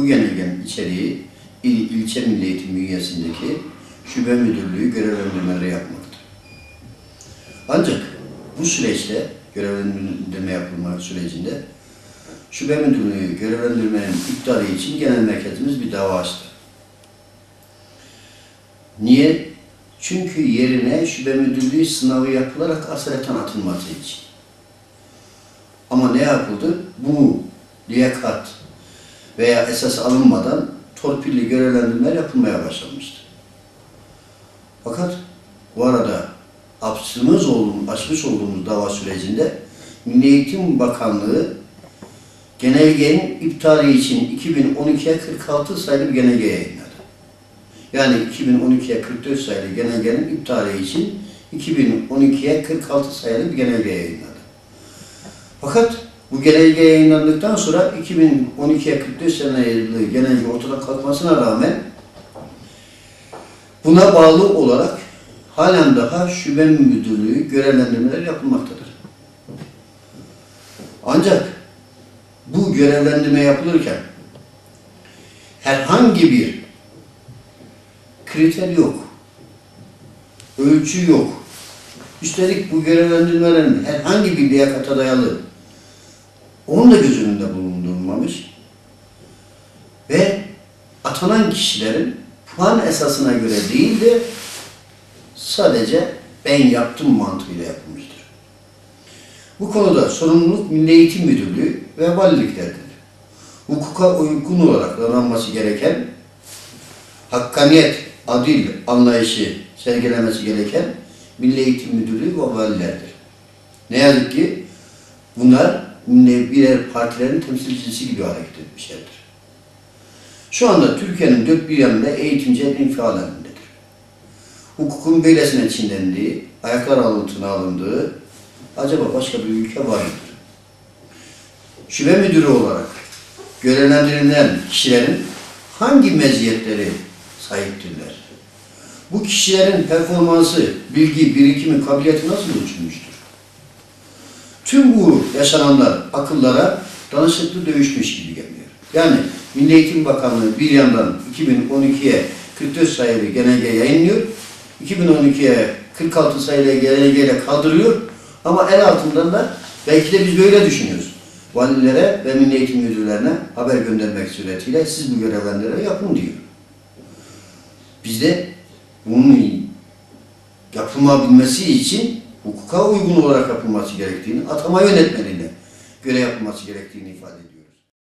Bu genelgenin içeriği il, ilçe milli eğitim bünyesindeki şube müdürlüğü görevlendirmeleri yapmaktır. Ancak bu süreçte görevlendirme yapılma sürecinde şube müdürlüğü görevlendirmenin iptali için genel merkezimiz bir dava açtı. Niye? Çünkü yerine şube müdürlüğü sınavı yapılarak asaleten atılması için. Ama ne yapıldı? Bu liyakat veya esas alınmadan torpilli görevlendirmeler yapılmaya başlanmıştı. Fakat bu arada açtığımız olduğumuz, açmış olduğumuz dava sürecinde Milli Eğitim Bakanlığı genelgenin iptali için 2012'ye 46 sayılı bir genelge yayınladı. Yani 2012'ye 44 sayılı genelgenin iptali için 2012'ye 46 sayılı bir genelge yayınladı. Fakat bu genelge yayınlandıktan sonra 2012'ye 44 sayılı genelge ortadan kalkmasına rağmen buna bağlı olarak halen daha şube müdürlüğü görevlendirmeler yapılmaktadır. Ancak bu görevlendirme yapılırken herhangi bir kriter yok. Ölçü yok. Üstelik bu görevlendirmelerin herhangi bir liyakata dayalı onun da göz önünde bulundurulmamış ve atanan kişilerin puan esasına göre değil de sadece ben yaptım mantığıyla yapılmıştır. Bu konuda sorumluluk Milli Eğitim Müdürlüğü ve valiliklerdir. Hukuka uygun olarak davranması gereken hakkaniyet, adil anlayışı sergilemesi gereken Milli Eğitim Müdürlüğü ve valilerdir. Ne yazık ki bunlar birer partilerin temsilcisi gibi hareket etmişlerdir. Şu anda Türkiye'nin dört bir yanında eğitimciler infial halindedir. Hukukun böylesine çiğnendiği, ayaklar altına alındığı acaba başka bir ülke var mıdır? Şube müdürü olarak görevlendirilen kişilerin hangi meziyetleri sahiptirler? Bu kişilerin performansı, bilgi, birikimi, kabiliyeti nasıl ölçülmüştür? Tüm bu yaşananlar akıllara danışıklı dövüşmüş gibi geliyor. Yani Milli Eğitim Bakanlığı bir yandan 2012'ye 44 sayılı genelge yayınlıyor, 2012'ye 46 sayılı genelgeyle kaldırıyor ama el altından da belki de biz böyle düşünüyoruz. Valilere ve Milli Eğitim Müdürlerine haber göndermek suretiyle siz bu görevlendirmeleri yapın diyor. Biz de bunun yapılabilmesi için hukuka uygun olarak yapılması gerektiğini, atama yönetmeliğine göre yapılması gerektiğini ifade ediyor.